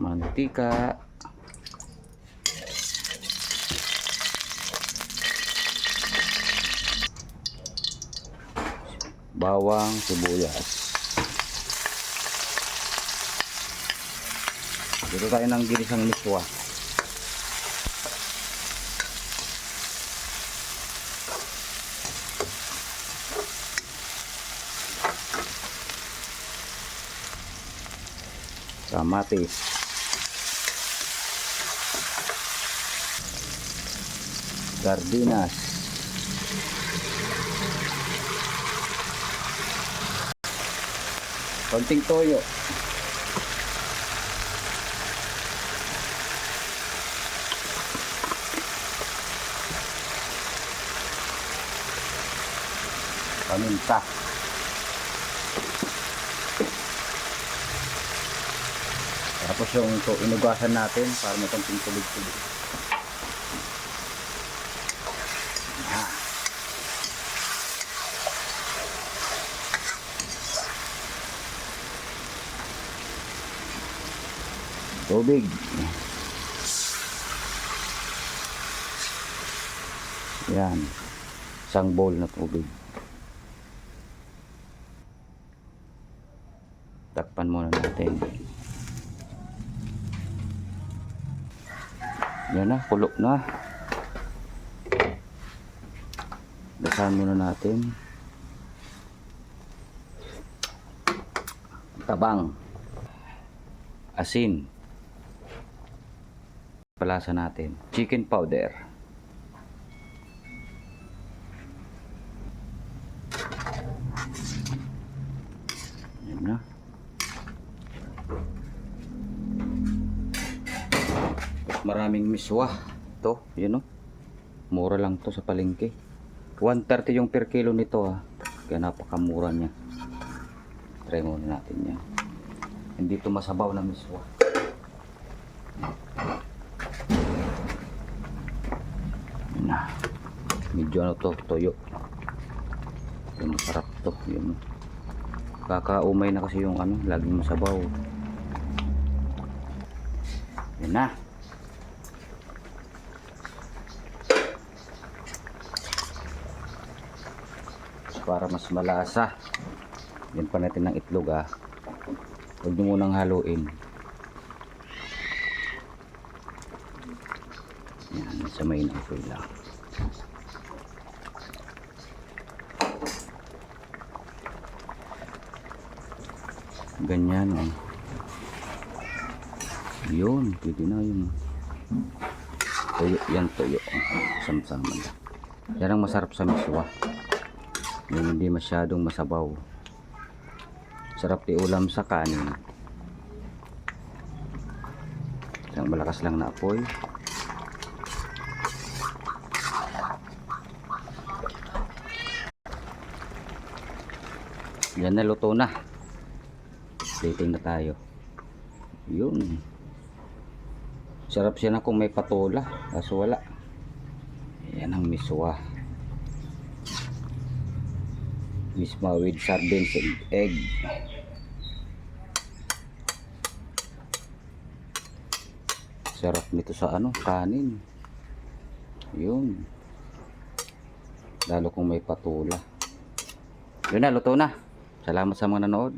mantika, bawang, sibuyas. Dito tayo ng ginisang miswa. Kamatis. Sardinas. Konting toyo. Paminta. Tapos yung inugasan natin para may konting tulig-tulig. Tubig. Yan. Isang bowl na tubig. Takpan muna natin. Yan na, kulo na. Dasahan muna natin. Tabang. Asin. Palasa natin. Chicken powder. Yan na. Maraming miswa. To, yun o. Mura lang to sa palengke. 130 yung per kilo nito ha. Kaya napakamura niya. Try muna natin yan. Hindi to masabaw na miswa. Yun na. Medyo ano to, toyo. Yung masarap to. Yun. Kakaumay na kasi yung ano, laging masabaw. Yun na. para mas malasa yan pa natin ng itlog ah huwag nyo munang haluin yan sa main apoy lang ganyan oh. Yun pwede na yun tuyo yan tuyo sama-sama lang yan ang masarap sa miswa. Yung hindi masyadong masabaw. Sarap ulam sa kanin. Isang malakas lang na apoy. Yan na luto na dating na tayo. Yun. Sarap siya na kung may patola kaso wala. Yan ang miswa. Misma with sardines and egg. Sarap nito sa ano kanin. Yun. Lalo kung may patula yun na luto na. Salamat sa mga nanood